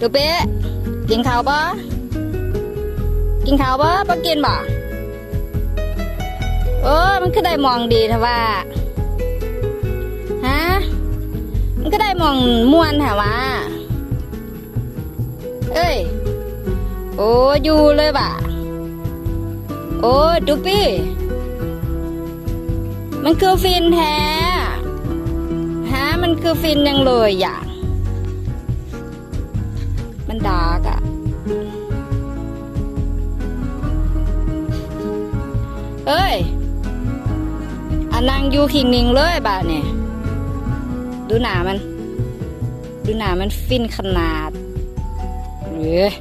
ดูเป๊ะกินข้าวบ่กินข้าวบ่บ่กินบ่โอ้มันคือได้มองดีเถอะว่าฮะมันก็ได้มองม่วนแถวว่าเอ้ยโอ้อยู่เลยบ่ะโอ้ดูปี้มันคือฟินแท้ฮะมันคือฟินยังเลยอะ มันดาร์กอะเอ้ยอันนางอยู่ขิงนิงเลยบ้าเนี่ยดูหนามัน ดูหนามันฟินขนาดเอ้ย